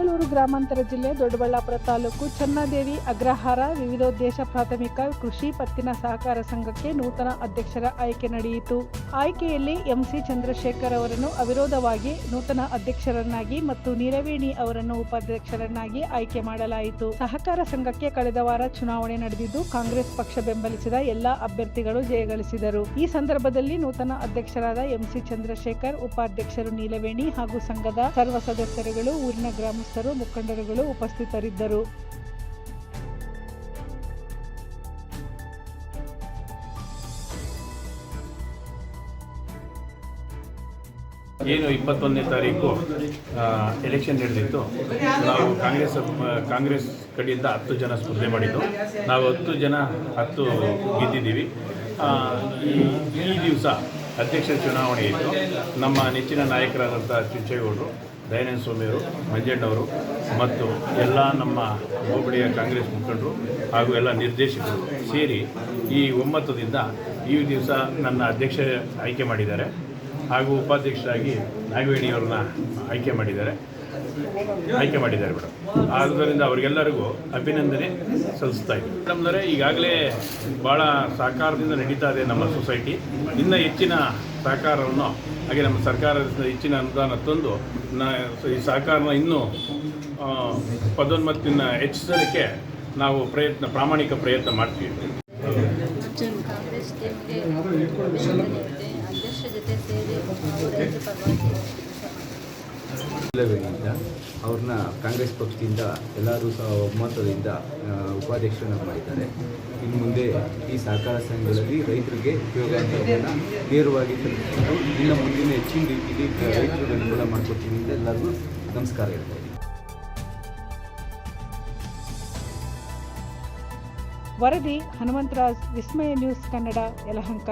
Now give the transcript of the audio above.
ಬೆಂಗಳೂರು ಗ್ರಾಮಾಂತರ ಜಿಲ್ಲೆ ದೊಡ್ಡಬಳ್ಳಾಪುರ ತಾಲೂಕು ಚನ್ನಾದೇವಿ ಅಗ್ರಹಾರ ವಿವಿಧೋದ್ದೇಶ ಪ್ರಾಥಮಿಕ ಕೃಷಿ ಪತ್ತಿನ ಸಹಕಾರ ಸಂಘಕ್ಕೆ ನೂತನ ಅಧ್ಯಕ್ಷರ ಆಯ್ಕೆ ನಡೆಯಿತು. ಆಯ್ಕೆಯಲ್ಲಿ ಎಂಸಿ ಚಂದ್ರಶೇಖರ್ ಅವರನ್ನು ಅವಿರೋಧವಾಗಿ ನೂತನ ಅಧ್ಯಕ್ಷರನ್ನಾಗಿ ಮತ್ತು ನೀರವೇಣಿ ಅವರನ್ನು ಉಪಾಧ್ಯಕ್ಷರನ್ನಾಗಿ ಆಯ್ಕೆ ಮಾಡಲಾಯಿತು. ಸಹಕಾರ ಸಂಘಕ್ಕೆ ಕಳೆದ ವಾರ ಚುನಾವಣೆ ನಡೆದಿದ್ದು ಕಾಂಗ್ರೆಸ್ ಪಕ್ಷ ಬೆಂಬಲಿಸಿದ ಎಲ್ಲಾ ಅಭ್ಯರ್ಥಿಗಳು ಜಯಗಳಿಸಿದರು. ಈ ಸಂದರ್ಭದಲ್ಲಿ ನೂತನ ಅಧ್ಯಕ್ಷರಾದ ಎಂಸಿ ಚಂದ್ರಶೇಖರ್, ಉಪಾಧ್ಯಕ್ಷರು ನೀಲವೇಣಿ ಹಾಗೂ ಸಂಘದ ಸರ್ವ ಸದಸ್ಯರುಗಳು ಊರಿನ ಗ್ರಾಮಸ್ಥರು ಮುಖಂಡರುಗಳು ಉಪಸ್ಥಿತರಿದ್ದರು. ಏನು ಇಪ್ಪತ್ತೊಂದನೇ ತಾರೀಕು ಎಲೆಕ್ಷನ್ ನಡೆದಿತ್ತು. ನಾವು ಕಾಂಗ್ರೆಸ್ ಕಾಂಗ್ರೆಸ್ ಕಡೆಯಿಂದ ಹತ್ತು ಜನ ಸ್ಪರ್ಧೆ ಮಾಡಿದ್ದು. ನಾವು ಹತ್ತು ಜನ, ಹತ್ತು ಗೆದ್ದಿದ್ದೀವಿ. ಈ ದಿವಸ ಅಧ್ಯಕ್ಷ ಚುನಾವಣೆ ಇತ್ತು. ನಮ್ಮ ನೆಚ್ಚಿನ ನಾಯಕರಾದಂಥ ಚುಂಚೇಗೌಡರು ದಯಾನಂದ ಸ್ವಾಮಿಯವರು ಮಂಜಣ್ಣವರು ಮತ್ತು ಎಲ್ಲ ನಮ್ಮ ಹೋಬಳಿಯ ಕಾಂಗ್ರೆಸ್ ಮುಖಂಡರು ಹಾಗೂ ಎಲ್ಲ ನಿರ್ದೇಶಕರು ಸೇರಿ ಈ ಒಮ್ಮತದಿಂದ ಈ ದಿವಸ ನನ್ನ ಅಧ್ಯಕ್ಷ ಆಯ್ಕೆ ಮಾಡಿದ್ದಾರೆ ಹಾಗೂ ಉಪಾಧ್ಯಕ್ಷರಾಗಿ ನಾಗವೇಣಿಯವ್ರನ್ನ ಆಯ್ಕೆ ಮಾಡಿದ್ದಾರೆ. ಆಯ್ಕೆ ಮಾಡಿದ್ದಾರೆ ಮೇಡಮ್. ಆದ್ದರಿಂದ ಅವರಿಗೆಲ್ಲರಿಗೂ ಅಭಿನಂದನೆ ಸಲ್ಲಿಸ್ತಾ ಮೇಡಮ್, ಅಂದರೆ ಈಗಾಗಲೇ ಭಾಳ ಸಹಕಾರದಿಂದ ನಡೀತಾ ಇದೆ ನಮ್ಮ ಸೊಸೈಟಿ. ಇನ್ನೂ ಹೆಚ್ಚಿನ ಸಹಕಾರವನ್ನು, ಹಾಗೆ ನಮ್ಮ ಸರ್ಕಾರದಿಂದ ಹೆಚ್ಚಿನ ಅನುದಾನ ತಂದು ನ, ಈ ಸಹಕಾರನ ಇನ್ನೂ ಪದೋನ್ಮತ್ತಿನ ಹೆಚ್ಚಿಸೋದಕ್ಕೆ ನಾವು ಪ್ರಯತ್ನ, ಪ್ರಾಮಾಣಿಕ ಪ್ರಯತ್ನ ಮಾಡ್ತೀವಿ. ಇಲ್ಲವೇನಿಲ್ಲ. ಅವ್ರನ್ನ ಕಾಂಗ್ರೆಸ್ ಪಕ್ಷದಿಂದ ಎಲ್ಲರೂ ಸಹ ಒಮ್ಮತದಿಂದ ಉಪಾಧ್ಯಕ್ಷರನ್ನ ಮಾಡಿದ್ದಾರೆ. ಇನ್ನು ಮುಂದೆ ಈ ಸಹಕಾರ ಸಂಘಗಳಲ್ಲಿ ರೈತರಿಗೆ ಉಪಯೋಗ ನೇರವಾಗಿ ತಲುಪಿಸಿದ್ದು ಇನ್ನು ಮುಂದಿನ ಹೆಚ್ಚಿನ ರೀತಿಯಲ್ಲಿ ರೈತರಿಗೆ ಅನುಕೂಲ ಮಾಡಿಕೊಡ್ತೀನಿ ಅಂತ ಎಲ್ಲರಿಗೂ ನಮಸ್ಕಾರ ಹೇಳ್ತಾ ವರದಿ ಹನುಮಂತರಾಜ್, ವಿಸ್ಮಯ ನ್ಯೂಸ್ ಕನ್ನಡ, ಯಲಹಂಕ.